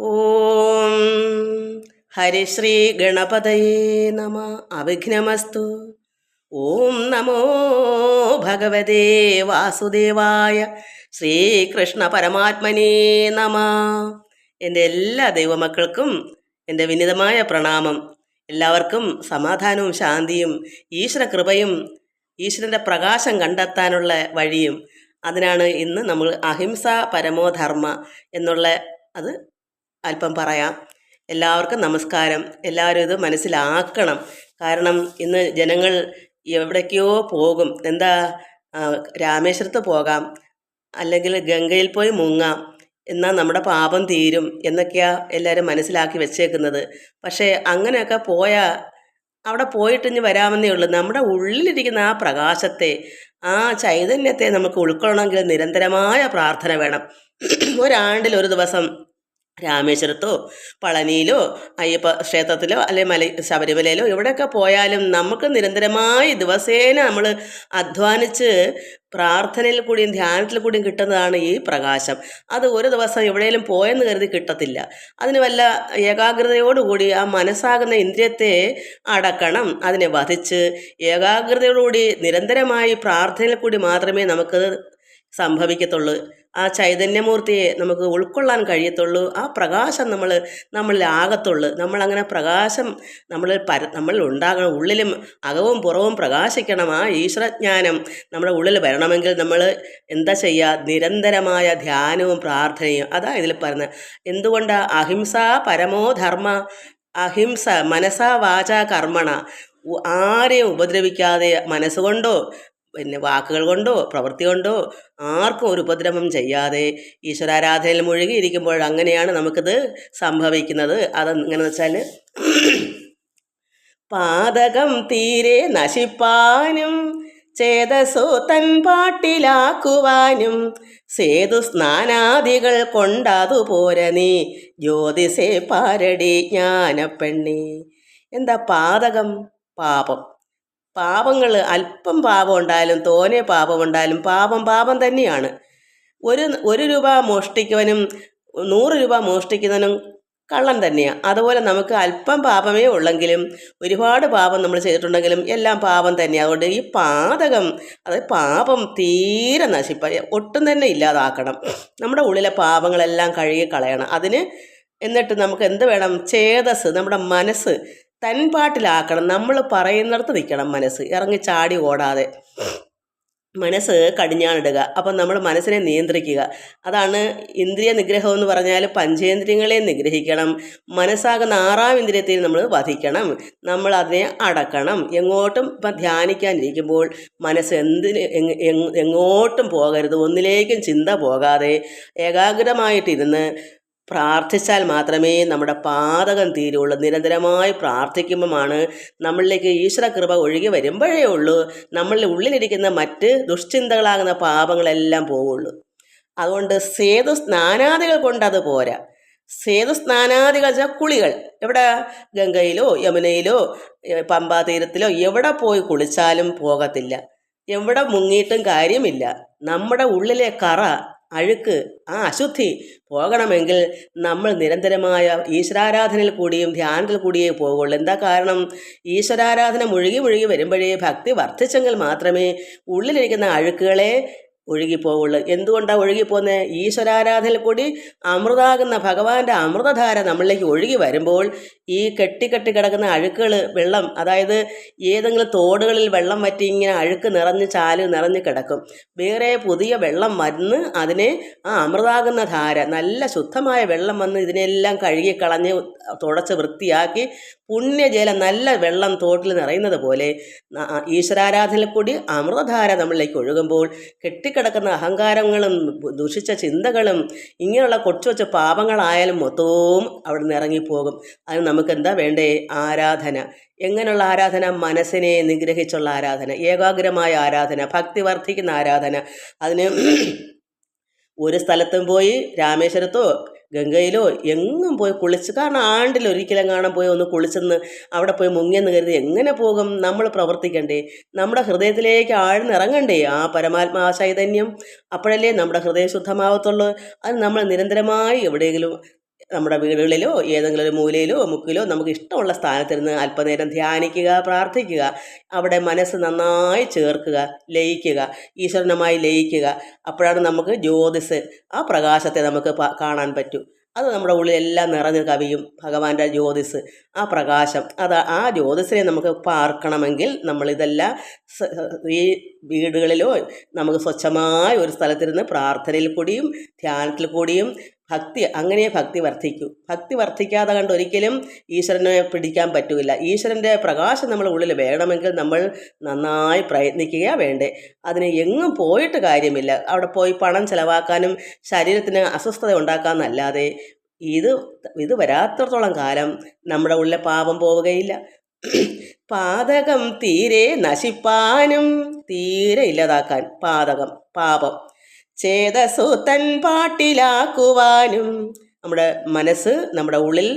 ഓം ഹരിശ്രീ ഗണപതയേ നമ. അവിഘ്നമസ്തു. ഓം നമോ ഭഗവതേ വാസുദേവായ ശ്രീകൃഷ്ണ പരമാത്മനേ നമ. എന്റെ എല്ലാ ദൈവമക്കൾക്കും എന്റെ വിനിതമായ പ്രണാമം. എല്ലാവർക്കും സമാധാനവും ശാന്തിയും ഈശ്വര കൃപയും ഈശ്വരന്റെ പ്രകാശം കണ്ടെത്താനുള്ള വഴിയും. അതിനാണ് ഇന്ന് നമ്മൾ അഹിംസ പരമോധർമ്മ എന്നുള്ള അത് അല്പം പറയാം. എല്ലാവർക്കും നമസ്കാരം. എല്ലാവരും ഇത് മനസ്സിലാക്കണം. കാരണം ഇന്ന് ജനങ്ങൾ എവിടേക്കോ പോകും. എന്താ രാമേശ്വരത്ത് പോകാം. അല്ലെങ്കിൽ ഗംഗയിൽ പോയി മുങ്ങാം. എന്നാൽ നമ്മുടെ പാപം തീരും എന്നൊക്കെയാണ് എല്ലാവരും മനസ്സിലാക്കി വെച്ചേക്കുന്നത്. പക്ഷേ അങ്ങനെയൊക്കെ പോയാൽ അവിടെ പോയിട്ട് ഇനി വരാമെന്നേ ഉള്ളൂ. നമ്മുടെ ഉള്ളിലിരിക്കുന്ന ആ പ്രകാശത്തെ ആ ചൈതന്യത്തെ നമുക്ക് ഉൾക്കൊള്ളണമെങ്കിൽ നിരന്തരമായ പ്രാർത്ഥന വേണം. ഒരാണ്ടിൽ ഒരു ദിവസം രാമേശ്വരത്തോ പളനിയിലോ അയ്യപ്പ ക്ഷേത്രത്തിലോ അല്ലെ മല ശബരിമലയിലോ എവിടെയൊക്കെ പോയാലും നമുക്ക് നിരന്തരമായി ദിവസേന നമ്മൾ അധ്വാനിച്ച് പ്രാർത്ഥനയിൽ കൂടിയും ധ്യാനത്തിൽ കൂടിയും കിട്ടുന്നതാണ് ഈ പ്രകാശം. അത് ഒരു ദിവസം എവിടെയെങ്കിലും പോയെന്ന് കരുതി കിട്ടത്തില്ല. അതിന് വല്ല ഏകാഗ്രതയോടുകൂടി ആ മനസ്സാകുന്ന ഇന്ദ്രിയത്തെ അടക്കണം അതിനെ വധിച്ച് ഏകാഗ്രതയോടുകൂടി നിരന്തരമായി പ്രാർത്ഥനയിൽ കൂടി മാത്രമേ നമുക്കത് സംഭവിക്കത്തുള്ളൂ. ആ ചൈതന്യമൂർത്തിയെ നമുക്ക് ഉൾക്കൊള്ളാൻ കഴിയത്തുള്ളൂ. ആ പ്രകാശം നമ്മൾ നമ്മളിലാകത്തുള്ളൂ നമ്മളങ്ങനെ പ്രകാശം നമ്മൾ പര നമ്മളിൽ ഉണ്ടാകണം ഉള്ളിലും അകവും പുറവും പ്രകാശിക്കണം. ആ ഈശ്വരജ്ഞാനം നമ്മുടെ ഉള്ളിൽ വരണമെങ്കിൽ നമ്മൾ എന്താ ചെയ്യുക നിരന്തരമായ ധ്യാനവും പ്രാർത്ഥനയും. അതാ ഇതിൽ പറയുന്നത് എന്തുകൊണ്ട്? അഹിംസ പരമോ ധർമ്മ? അഹിംസ മനസാ വാച കർമ്മണ. ആരെയും ഉപദ്രവിക്കാതെ മനസ്സുകൊണ്ടോ പിന്നെ വാക്കുകൾ കൊണ്ടോ പ്രവൃത്തി കൊണ്ടോ ആർക്കും ഒരു ഉപദ്രവം ചെയ്യാതെ ഈശ്വരാരാധനയിൽ മുഴുകിയിരിക്കുമ്പോൾ അങ്ങനെയാണ് നമുക്കിത് സംഭവിക്കുന്നത്. അതെങ്ങനെ വെച്ചാൽ പാതകം തീരെ നശിപ്പാനും ചേതസോ തൻ പാട്ടിലാക്കുവാനും സേതു സ്നാനാദികൾ കൊണ്ടതുപോരെ നീ ജ്യോതിസേ പാരടി ജ്ഞാനപ്പെണ്ണി. എന്താ പാതകം? പാപം. പാപങ്ങൾ അല്പം പാപം ഉണ്ടായാലും തോനെ പാപം ഉണ്ടായാലും പാപം പാപം തന്നെയാണ്. ഒരു ഒരു രൂപ മോഷ്ടിക്കുവനും നൂറ് രൂപ മോഷ്ടിക്കുന്നവനും കള്ളൻ തന്നെയാണ് അതുപോലെ നമുക്ക് അല്പം പാപമേ ഉള്ളെങ്കിലും ഒരുപാട് പാപം നമ്മൾ ചെയ്തിട്ടുണ്ടെങ്കിലും എല്ലാം പാപം തന്നെയാണ് അതുകൊണ്ട് ഈ പാതകം അതായത് പാപം തീരെ നശിപ്പ. ഒട്ടും തന്നെ ഇല്ലാതാക്കണം. നമ്മുടെ ഉള്ളിലെ പാപങ്ങളെല്ലാം കഴുകി കളയണം അതിന് എന്നിട്ട് നമുക്ക് എന്ത് വേണം? ചേതസ് നമ്മുടെ മനസ്സ് തൻപാട്ടിലാക്കണം. നമ്മൾ പറയുന്നിടത്ത് നിൽക്കണം മനസ്സ്. ഇറങ്ങി ചാടി ഓടാതെ. മനസ്സ് കടിഞ്ഞാണിടുക. അപ്പം നമ്മൾ മനസ്സിനെ നിയന്ത്രിക്കുക. അതാണ് ഇന്ദ്രിയ നിഗ്രഹം എന്ന് പറഞ്ഞാൽ പഞ്ചേന്ദ്രിയങ്ങളെ നിഗ്രഹിക്കണം. മനസ്സാകുന്ന ആറാം ഇന്ദ്രിയത്തെ നമ്മൾ വധിക്കണം. നമ്മൾ അതിനെ അടക്കണം. എങ്ങോട്ടും ഇപ്പം ധ്യാനിക്കാനിരിക്കുമ്പോൾ മനസ്സ് എന്തിന് എങ്- എങ്- എങ്ങോട്ടും പോകരുത്. ഒന്നിലേക്കും ചിന്ത പോകാതെ ഏകാഗ്രമായിട്ടിരുന്ന് പ്രാർത്ഥിച്ചാൽ മാത്രമേ നമ്മുടെ പാതകം തീരുള്ളൂ. നിരന്തരമായി പ്രാർത്ഥിക്കുമ്പോഴാണ് നമ്മളിലേക്ക് ഈശ്വര കൃപ ഒഴുകി വരുമ്പോഴേ ഉള്ളൂ. നമ്മളുടെ ഉള്ളിലിരിക്കുന്ന മറ്റ് ദുഷ്ചിന്തകളാകുന്ന പാപങ്ങളെല്ലാം പോവുള്ളൂ. അതുകൊണ്ട് സേതു സ്നാനാദികൾ കൊണ്ടത് പോരാ. സേതു സ്നാനാദികൾ വെച്ചാൽ കുളികൾ. എവിടെ? ഗംഗയിലോ യമുനയിലോ പമ്പാ തീരത്തിലോ എവിടെ പോയി കുളിച്ചാലും പോകത്തില്ല. എവിടെ മുങ്ങിയിട്ടും കാര്യമില്ല. നമ്മുടെ ഉള്ളിലെ കറ അഴുക്ക് ആ അശുദ്ധി പോകണമെങ്കിൽ നമ്മൾ നിരന്തരമായ ഈശ്വരാരാധനയിൽ കൂടിയും ധ്യാനത്തിൽ കൂടിയേ പോകുള്ളൂ എന്താ കാരണം? ഈശ്വരാരാധന മുഴുകി മുഴുകി വരുമ്പോഴേ ഭക്തി വർദ്ധിച്ചെങ്കിൽ മാത്രമേ ഉള്ളിലിരിക്കുന്ന അഴുക്കുകളെ ഒഴുകിപ്പോവുള്ളൂ. എന്തുകൊണ്ടാണ് ഒഴുകിപ്പോകുന്നത് ഈശ്വരാരാധനയിൽ കൂടി അമൃതാകുന്ന ഭഗവാന്റെ അമൃതധാര നമ്മളിലേക്ക് ഒഴുകി വരുമ്പോൾ ഈ കെട്ടിക്കെട്ടി കിടക്കുന്ന അഴുക്കുകൾ വെള്ളം അതായത് ഏതെങ്കിലും തോടുകളിൽ വെള്ളം വറ്റി ഇങ്ങനെ അഴുക്ക് നിറഞ്ഞ് ചാൽ നിറഞ്ഞ് കിടക്കും. വേറെ പുതിയ വെള്ളം വന്ന് അതിനെ ആ അമൃതാകുന്ന ധാര നല്ല ശുദ്ധമായ വെള്ളം വന്ന് ഇതിനെല്ലാം കഴുകി കഴുകിക്കളഞ്ഞ് തുടച്ച് വൃത്തിയാക്കി പുണ്യജലം നല്ല വെള്ളം തോട്ടിൽ നിറയുന്നത് പോലെ ഈശ്വരാരാധനയിൽ കൂടി അമൃതധാര നമ്മളിലേക്ക് ഒഴുകുമ്പോൾ കെട്ടിക്കിടക്കുന്ന അഹങ്കാരങ്ങളും ദുഷിച്ച ചിന്തകളും ഇങ്ങനെയുള്ള കൊച്ചു കൊച്ചു പാപങ്ങളായാലും മൊത്തവും അവിടെ നിന്ന് ഇറങ്ങിപ്പോകും. അതിന് നമുക്ക് എന്താ വേണ്ടേ? ആരാധന. എങ്ങനെയുള്ള ആരാധന? മനസ്സിനെ നിഗ്രഹിച്ചുള്ള ആരാധന ഏകാഗ്രമായ ആരാധന ഭക്തി വർദ്ധിക്കുന്ന ആരാധന. അതിന് ഒരു സ്ഥലത്തും പോയി രാമേശ്വരത്തോ ഗംഗയിലോ എങ്ങും പോയി കുളിച്ച് കാരണം ആണ്ടിൽ ഒരിക്കലും കാണാൻ പോയി ഒന്ന് കുളിച്ചെന്ന് അവിടെ പോയി മുങ്ങിയെന്ന് കരുതി എങ്ങനെ പോകും നമ്മൾ പ്രവർത്തിക്കണ്ടേ? നമ്മുടെ ഹൃദയത്തിലേക്ക് ആഴ്ന്നിറങ്ങണ്ടേ ആ പരമാത്മാ ചൈതന്യം. അപ്പോഴല്ലേ നമ്മുടെ ഹൃദയം ശുദ്ധമാവത്തുള്ളൂ. അത് നമ്മൾ നിരന്തരമായി എവിടെയെങ്കിലും നമ്മുടെ വീടുകളിലോ ഏതെങ്കിലും ഒരു മൂലയിലോ മുക്കിലോ നമുക്ക് ഇഷ്ടമുള്ള സ്ഥാനത്തിരുന്ന് അല്പനേരം ധ്യാനിക്കുക പ്രാർത്ഥിക്കുക. അവിടെ മനസ്സ് നന്നായി ചേർക്കുക ലയിക്കുക ഈശ്വരനുമായി ലയിക്കുക. അപ്പോഴാണ് നമുക്ക് ജ്യോതിസ് ആ പ്രകാശത്തെ നമുക്ക് കാണാൻ പറ്റൂ. അത് നമ്മുടെ ഉള്ളിലെല്ലാം നിറഞ്ഞ് കവിയും ഭഗവാന്റെ ജ്യോതിസ് ആ പ്രകാശം. അത് ആ ജ്യോതിസിനെ നമുക്ക് പാർക്കണമെങ്കിൽ നമ്മളിതെല്ലാം ഈ വീടുകളിലോ നമുക്ക് സ്വച്ഛമായ ഒരു സ്ഥലത്തിരുന്ന് പ്രാർത്ഥനയിൽ കൂടിയും ധ്യാനത്തിൽ കൂടിയും ഭക്തി അങ്ങനെ ഭക്തി വർദ്ധിക്കൂ. ഭക്തി വർദ്ധിക്കാതെ കണ്ട് ഒരിക്കലും ഈശ്വരനെ പിടിക്കാൻ പറ്റില്ല ഈശ്വരന്റെ പ്രകാശം നമ്മൾ ഉള്ളിൽ വേണമെങ്കിൽ നമ്മൾ നന്നായി പ്രയത്നിക്കുക വേണ്ടേ. അതിന് എങ്ങും പോയിട്ട് കാര്യമില്ല. അവിടെ പോയി പണം ചിലവാക്കാനും ശരീരത്തിന് അസ്വസ്ഥത ഉണ്ടാക്കാമെന്നല്ലാതെ ഇത് ഇത് വരാത്തിടത്തോളം കാലം നമ്മുടെ ഉള്ളിലെ പാപം പോവുകയില്ല. പാതകം തീരെ നശിപ്പാനും തീരെ ഇല്ലാതാക്കാൻ. പാതകം പാപം. ചേതസു തൻ പാട്ടിലാക്കുവാനും നമ്മുടെ മനസ്സ് നമ്മുടെ ഉള്ളിൽ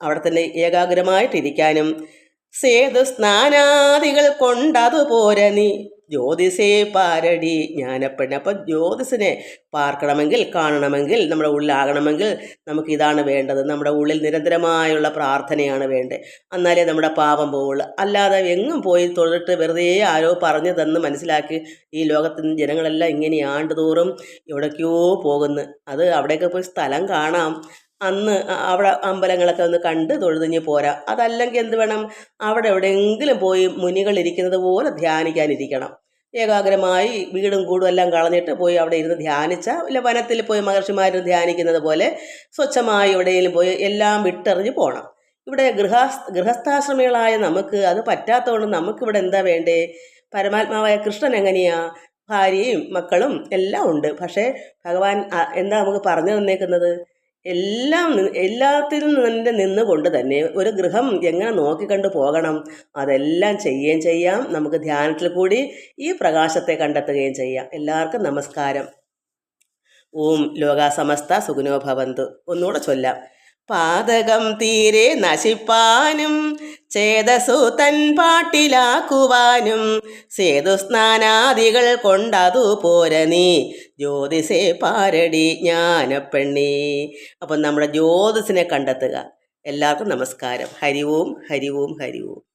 അവിടെ തന്നെ ഏകാഗ്രമായിട്ടിരിക്കാനും സേതു സ്നാനാദികൾ കൊണ്ടതുപോരനി നീ ജ്യോതിസേ പാരടി ജ്ഞാനപ്പെടണം. അപ്പം ജ്യോതിസിനെ പാർക്കണമെങ്കിൽ കാണണമെങ്കിൽ നമ്മുടെ ഉള്ളിലാകണമെങ്കിൽ നമുക്ക് ഇതാണ് വേണ്ടത്. നമ്മുടെ ഉള്ളിൽ നിരന്തരമായുള്ള പ്രാർത്ഥനയാണ് വേണ്ടത്. എന്നാലേ നമ്മുടെ പാപം പോവുള്ളൂ. അല്ലാതെ എങ്ങും പോയി തൊഴിട്ട് വെറുതെ ആരോ പറഞ്ഞു തന്ന് മനസ്സിലാക്കി ഈ ലോകത്തിൽ ജനങ്ങളെല്ലാം ഇങ്ങനെ ആണ്ടുതോറും എവിടേക്കോ പോകുന്നു. അത് അവിടെയൊക്കെ പോയി സ്ഥലം കാണാം. അന്ന് അവിടെ അമ്പലങ്ങളൊക്കെ ഒന്ന് കണ്ട് തൊഴുതിഞ്ഞ് പോരാ. അതല്ലെങ്കിൽ എന്ത് വേണം? അവിടെ എവിടെയെങ്കിലും പോയി മുനികൾ ഇരിക്കുന്നത് പോലെ ധ്യാനിക്കാനിരിക്കണം. ഏകാഗ്രമായി വീടും കൂടും എല്ലാം കളഞ്ഞിട്ട് പോയി അവിടെ ഇരുന്ന് ധ്യാനിച്ച ഇല്ല വനത്തിൽ പോയി മഹർഷിമാർ ധ്യാനിക്കുന്നത് പോലെ സ്വച്ഛമായി എവിടെയെങ്കിലും പോയി എല്ലാം വിട്ടെറിഞ്ഞ് പോകണം ഇവിടെ ഗൃഹ ഗൃഹസ്ഥാശ്രമികളായ നമുക്ക് അത് പറ്റാത്തതുകൊണ്ട് നമുക്കിവിടെ എന്താ വേണ്ടേ? പരമാത്മാവായ കൃഷ്ണൻ എങ്ങനെയാ? ഭാര്യയും മക്കളും എല്ലാം ഉണ്ട്. പക്ഷേ ഭഗവാൻ എന്താ നമുക്ക് പറഞ്ഞു തന്നേക്കുന്നത്? എല്ലാം എല്ലാത്തിൽ തന്നെ നിന്നുകൊണ്ട് തന്നെ ഒരു ഗൃഹം എങ്ങനെ നോക്കിക്കണ്ട് പോകണം? അതെല്ലാം ചെയ്യുകയും ചെയ്യാം. നമുക്ക് ധ്യാനത്തിൽ കൂടി ഈ പ്രകാശത്തെ കണ്ടെത്തുകയും ചെയ്യാം. എല്ലാവർക്കും നമസ്കാരം. ഓം ലോകാസമസ്ത സുഖിനോ ഭവന്തു. ഒന്നുകൂടെ ചൊല്ലാം. പാതകം തീരെ നശിപ്പാനും ചേതസു തൻ പാട്ടിലാക്കുവാനും സേതു സ്നാനാദികൾ കൊണ്ടതു പോര നീ. ജ്യോതിസേ പാരടി ജ്ഞാനപ്പെണ്ണി. അപ്പം നമ്മുടെ ജ്യോതിസിനെ കണ്ടെത്തുക. എല്ലാവർക്കും നമസ്കാരം. ഹരിവും ഹരിവും ഹരിവും.